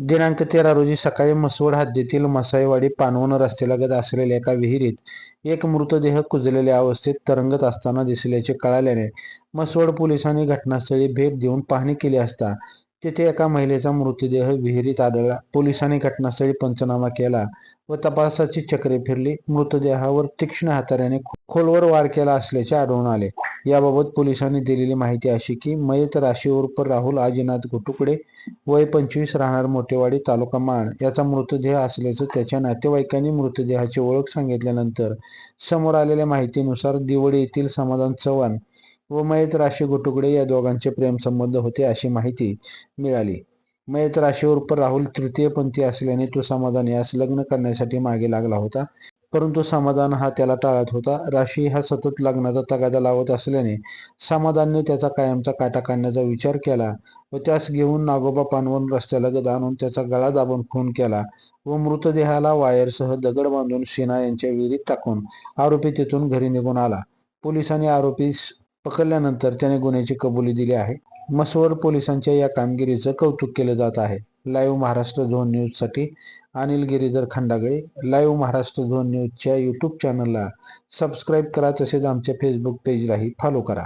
दिनांक तेरा रोजी सकाळी मसवड हद्दीतील मसाईवाडी पानवण रस्त्यालगत असलेल्या एका विहिरीत एक मृतदेह कुजलेल्या अवस्थेत तरंगत असताना दिसल्याचे कळाल्याने मसवड पोलिसांनी घटनास्थळी भेट देऊन पाहणी केली असता तेथे एका महिलेचा मृतदेह विहिरीत आढळला. पोलिसांनी घटनास्थळी पंचनामा केला व तपासाची चक्रे फिरली. मृतदेहावर तीक्ष्ण हाताऱ्याने खोलवर वार केला असल्याचे आढळून आले. याबाबत पोलिसांनी दिलेली माहिती अशी की मयत राशी उर्फ राहुल आजीनाथ घोटुकडे वय पंचवीस राहणार मोठेवाडी तालुका माण याचा मृतदेह असल्याचं त्याच्या नातेवाईकांनी मृतदेहाची ओळख सांगितल्यानंतर समोर आलेल्या माहितीनुसार दिवडी येथील समाधान चव्हाण व मयत राशी घोटुकडे या दोघांचे प्रेमसंबंध होते अशी माहिती मिळाली. मयत राशीवर उर्फ राहुल तृतीयपंथी असल्याने तो समाधान यास लग्न करण्यासाठी मागे लागला होता. परंतु समाधान हा त्याला टाळत होता. राशी हा सतत लग्नाचा तगादा लावत असल्याने समाधानने त्याचा कायमचा काटा काढण्याचा विचार केला व त्यास घेऊन नागोबा पानवण रस्त्यालगत आणून त्याचा गळा दाबून खून केला व मृतदेहाला वायरसह दगड बांधून सिन्हा यांच्या विहिरीत टाकून आरोपी तिथून घरी निघून आला. पोलिसांनी आरोपीस पकडल्यानंतर त्याने गुन्ह्याची कबुली दिली आहे. मसवड पोलिसांच्या या कामगिरीचं कौतुक केलं जात आहे. लाईव्ह महाराष्ट्र झोन न्यूजसाठी अनिल गिरीधर खंडागळे लाईव्ह महाराष्ट्र झोन न्यूजच्या यूट्यूब चॅनलला सबस्क्राईब करा तसेच आमच्या फेसबुक पेजलाही फॉलो करा.